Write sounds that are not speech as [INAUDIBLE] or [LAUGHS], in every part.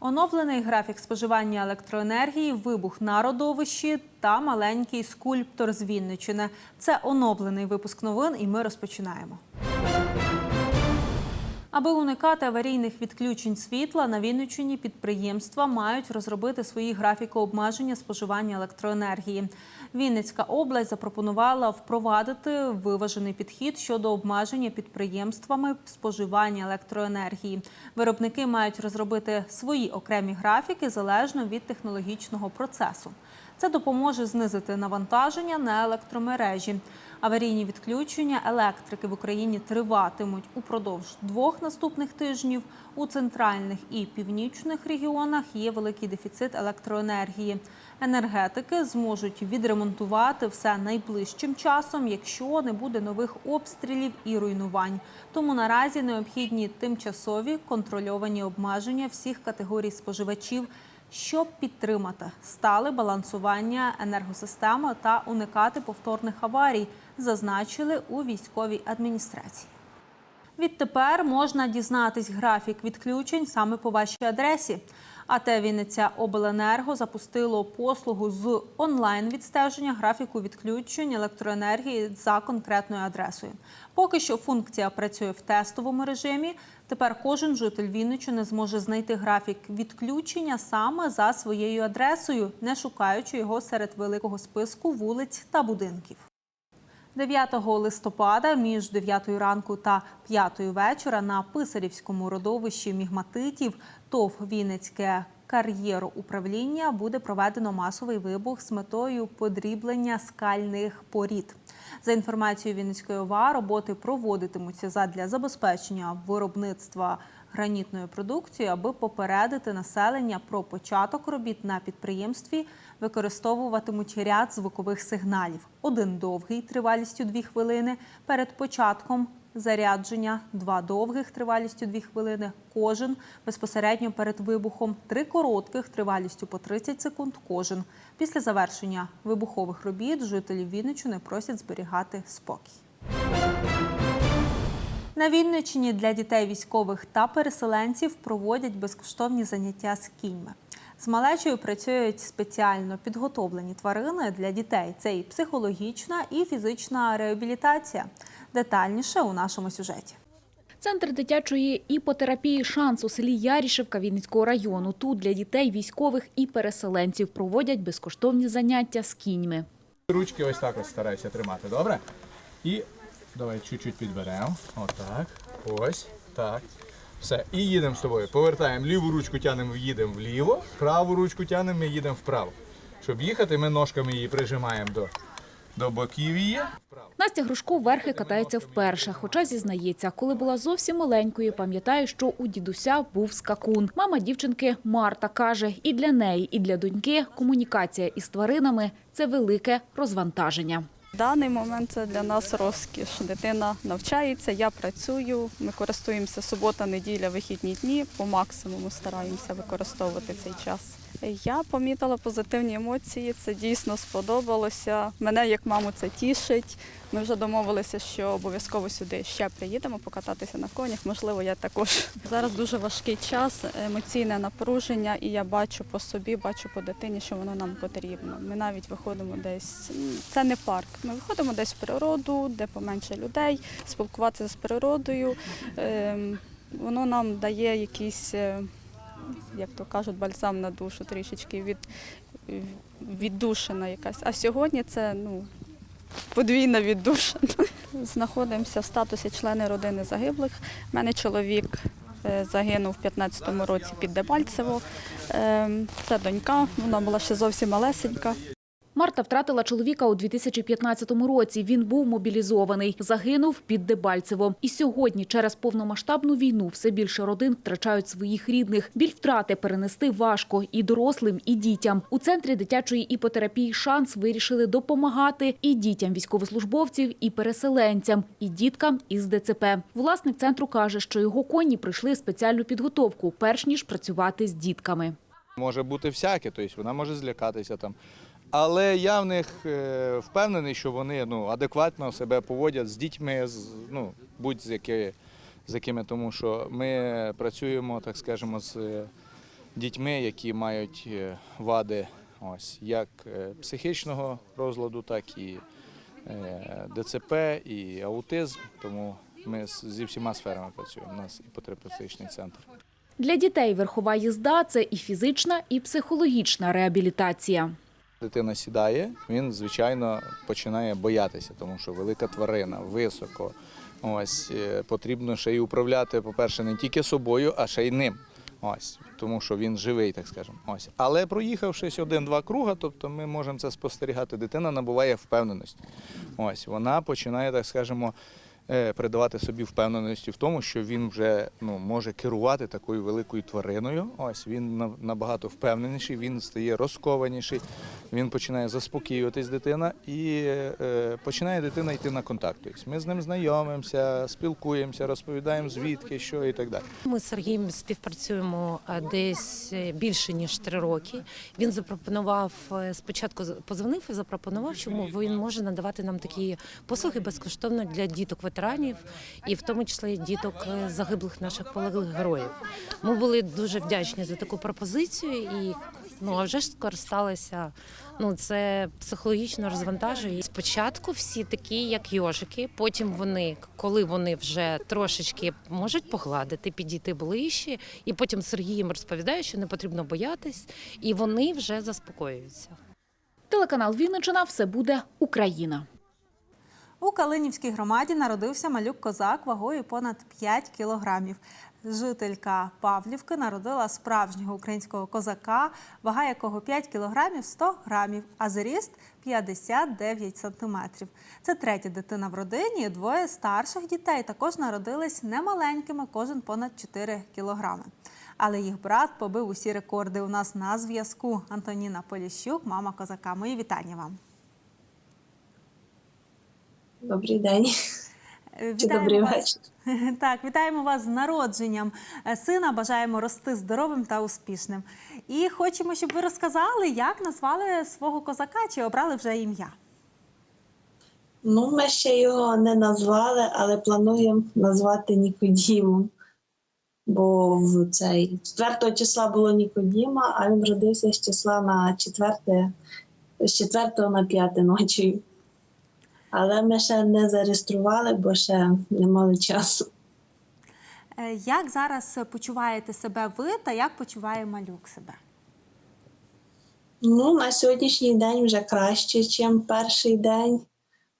Оновлений графік споживання електроенергії, вибух на родовищі та маленький скульптор з Вінничини. Це оновлений випуск новин, і ми розпочинаємо. Аби уникати аварійних відключень світла, на Вінниччині підприємства мають розробити свої графіки обмеження споживання електроенергії. Вінницька область запропонувала впровадити виважений підхід щодо обмеження підприємствами споживання електроенергії. Виробники мають розробити свої окремі графіки залежно від технологічного процесу. Це допоможе знизити навантаження на електромережі. Аварійні відключення електрики в Україні триватимуть упродовж двох наступних тижнів. У центральних і північних регіонах є великий дефіцит електроенергії. Енергетики зможуть відремонтувати все найближчим часом, якщо не буде нових обстрілів і руйнувань. Тому наразі необхідні тимчасові контрольовані обмеження всіх категорій споживачів щоб підтримати стале балансування енергосистеми та уникати повторних аварій, зазначили у військовій адміністрації. Відтепер можна дізнатись графік відключень саме по вашій адресі. АТ Вінниця Обленерго запустило послугу з онлайн відстеження графіку відключень електроенергії за конкретною адресою. Поки що функція працює в тестовому режимі. Тепер кожен житель Вінниччини зможе знайти графік відключення саме за своєю адресою, не шукаючи його серед великого списку вулиць та будинків. 9 листопада між 9 ранку та 5 вечора на Писарівському родовищі мігматитів ТОВ Вінницьке кар'єроуправління буде проведено масовий вибух з метою подріблення скальних порід. За інформацією Вінницької ОВА, роботи проводитимуться задля забезпечення виробництва гранітної продукції, аби попередити населення про початок робіт на підприємстві, використовуватимуть ряд звукових сигналів. Один довгий тривалістю 2 хвилини перед початком зарядження, два довгих тривалістю 2 хвилини, кожен безпосередньо перед вибухом, три коротких тривалістю по 30 секунд кожен. Після завершення вибухових робіт жителів Вінниччини просять зберігати спокій. На Вінниччині для дітей військових та переселенців проводять безкоштовні заняття з кіньми. З малечою працюють спеціально підготовлені тварини для дітей. Це і психологічна, і фізична реабілітація. Детальніше у нашому сюжеті. Центр дитячої іпотерапії «Шанс» у селі Ярішевка Вінницького району. Тут для дітей військових і переселенців проводять безкоштовні заняття з кіньми. Ручки ось так ось старайся тримати, добре? І давай чуть-чуть підберемо. Отак. Ось. Так. Все. І їдемо з тобою. Повертаємо ліву ручку тянемо, їдемо вліво, праву ручку тянемо, ми їдемо вправо. Щоб їхати, ми ножками її прижимаємо до, до боків її. Настя Грушко верхи катається вперше, хоча зізнається, коли була зовсім маленькою, пам'ятає, що у дідуся був скакун. Мама дівчинки Марта каже, і для неї, і для доньки комунікація із тваринами це велике розвантаження. Даний момент це для нас розкіш. Дитина навчається, я працюю. Ми користуємося субота, неділя, вихідні дні. По максимуму стараємося використовувати цей час. Я помітила позитивні емоції. Це дійсно сподобалося. Мене як маму це тішить. Ми вже домовилися, що обов'язково сюди ще приїдемо покататися на конях. Можливо, я також зараз дуже важкий час, емоційне напруження, і я бачу по собі, бачу по дитині, що воно нам потрібно. Ми навіть виходимо десь. Це не парк. Ми виходимо десь в природу, де поменше людей, спілкуватися з природою. Ем, Воно нам дає якийсь, е, як то кажуть, бальзам на душу, трішечки від, віддушина якась. А сьогодні це ну, подвійна віддушина. Знаходимося в статусі члени родини загиблих. У мене чоловік е, загинув в 15-му році під Дебальцево. Ем, Це донька, вона була ще зовсім малесенька. Марта втратила чоловіка у 2015 році. Він був мобілізований, загинув під Дебальцево. І сьогодні, через повномасштабну війну, все більше родин втрачають своїх рідних. Біль втрати перенести важко і дорослим, і дітям. У центрі дитячої іпотерапії «Шанс» вирішили допомагати і дітям військовослужбовців, і переселенцям, і діткам із ДЦП. Власник центру каже, що його коні пройшли спеціальну підготовку, перш ніж працювати з дітками. Може бути всяке, тобто вона може злякатися там. Але я в них е, впевнений, що вони ну, адекватно себе поводять з дітьми, з, ну, будь-з які, з якими, тому що ми працюємо, так скажемо, з е, дітьми, які мають е, вади ось, як психічного розладу, так і ДЦП, і аутизм. Тому ми зі всіма сферами працюємо. У нас і іпотерапевтичний центр. Для дітей верхова їзда – це і фізична, і психологічна реабілітація. Дитина сідає, він звичайно починає боятися, тому що велика тварина, високо. Ось е, потрібно ще й управляти, по-перше, не тільки собою, а ще й ним. Ось, тому що він живий, так скажемо. Ось. Але проїхавшись один-два круга, тобто ми можемо це спостерігати, дитина набуває впевненості. Ось вона починає, так скажемо, придавати собі впевненості в тому, що він вже ну, може керувати такою великою твариною. Ось він на- набагато впевненіший, він стає розкованіший, він починає заспокоюватись дитина і е, починає дитина йти на контакт. Тобто Ми з ним знайомимося, спілкуємося, розповідаємо звідки, що і так далі. Ми з Сергієм співпрацюємо е, десь е, більше ніж три роки. Він запропонував е, спочатку позвонив і запропонував, чому він може надавати нам такі послуги безкоштовно для діток ветеранів, і в тому числі діток е, загиблих наших полеглих героїв. Ми були дуже вдячні за таку пропозицію і. Ну а вже ж скористалися. Ну це психологічно розвантажує. Спочатку всі такі, як йожики. Потім вони, коли вони вже трошечки можуть погладити, підійти ближче, і потім Сергій їм розповідає, що не потрібно боятись, і вони вже заспокоюються. Телеканал Вінничина «Все буде Україна». У Калинівській громаді народився малюк козак вагою понад 5 кілограмів. Жителька Павлівки народила справжнього українського козака, вага якого 5 кілограмів 100 грамів, а зріст 59 сантиметрів. Це третя дитина в родині. Двоє старших дітей також народились немаленькими, кожен понад 4 кілограми. Але їх брат побив усі рекорди. У нас на зв'язку Антоніна Поліщук, мама козака. Мої вітання вам. Добрий день Е, чи добрий вас. вечір. [LAUGHS] Так, вітаємо вас з народженням е, сина. Бажаємо рости здоровим та успішним. І хочемо, щоб ви розказали, як назвали свого козака, чи обрали вже ім'я. Ну, ми ще його не назвали, але плануємо назвати Нікодімом. Бо в цей 4 числа було Нікодіма, а він родився з числа на 4, з 4 на 5 ночі. Але ми ще не зареєстрували, бо ще не мали часу. Е, Як зараз почуваєте себе ви та як почуває малюк себе? Ну, на сьогоднішній день вже краще, ніж перший день.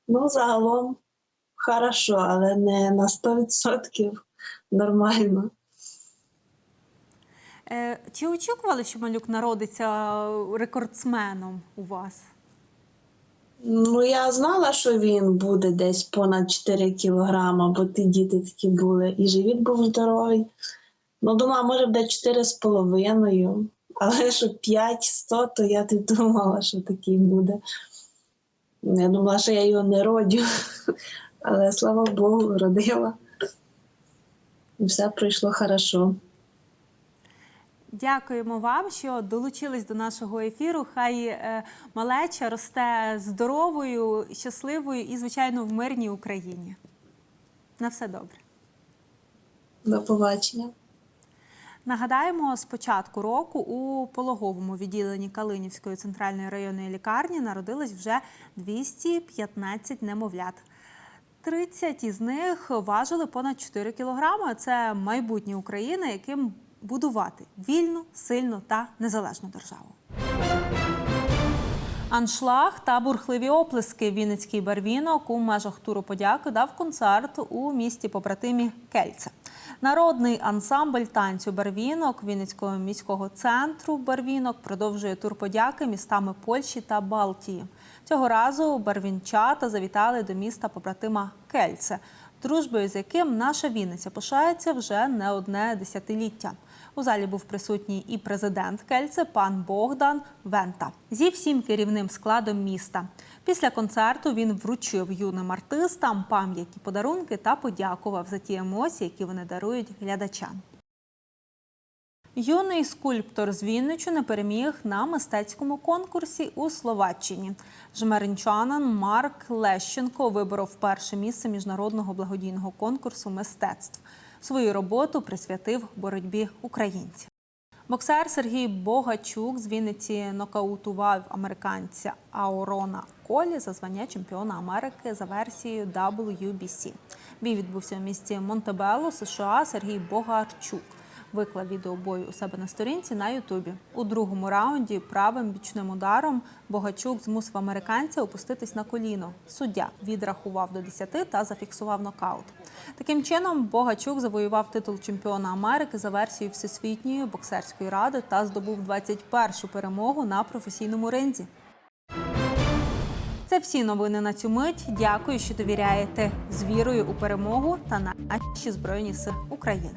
Ну, загалом хорошо, але не на 100% нормально. Е, Чи очікували, що малюк народиться рекордсменом у вас? Ну, я знала, що він буде десь понад 4 кілограма, бо ті діти такі були, і живіт був здоровий. Ну, думала, може буде 4,5, але [LAUGHS] що 5-100, то я не думала, що такий буде. Я думала, що я його не родю, [LAUGHS] але слава Богу, родила. І все пройшло хорошо. Дякуємо вам, що долучились до нашого ефіру. Хай е, малеча росте здоровою, щасливою і, звичайно, в мирній Україні. На все добре. До побачення. Нагадаємо, з початку року у пологовому відділенні Калинівської центральної районної лікарні народилось вже 215 немовлят. 30 із них важили понад 4 кілограми. Це майбутнє України, яким будувати вільну, сильну та незалежну державу. Аншлаг та бурхливі оплески. Вінницький барвінок у межах туру подяки дав концерт у місті побратимі Кельце. Народний ансамбль танцю Барвінок Вінницького міського центру Барвінок продовжує тур подяки містами Польщі та Балтії. Цього разу барвінчата завітали до міста побратима Кельце, дружбою з яким наша Вінниця пишається вже не одне десятиліття. У залі був присутній і президент Кельце, пан Богдан Вента, зі всім керівним складом міста. Після концерту він вручив юним артистам пам'ятні подарунки та подякував за ті емоції, які вони дарують глядачам. Юний скульптор з Вінничини переміг на мистецькому конкурсі у Словаччині. Жмеринчанин Марк Лещенко виборов перше місце міжнародного благодійного конкурсу мистецтв. Свою роботу присвятив боротьбі українців. Боксер Сергій Богачук з Вінниці нокаутував американця Аурона Колі за звання чемпіона Америки за версією WBC. Бій відбувся в місті Монтебело, США. Сергій Богарчук виклав відео бою у себе на сторінці на Ютубі. У другому раунді правим бічним ударом Богачук змусив американця опуститись на коліно. Суддя відрахував до 10 та зафіксував нокаут. Таким чином, Богачук завоював титул чемпіона Америки за версією Всесвітньої боксерської ради та здобув 21-шу перемогу на професійному ринзі. Це всі новини на цю мить. Дякую, що довіряєте з вірою у перемогу та наші збройні сили України.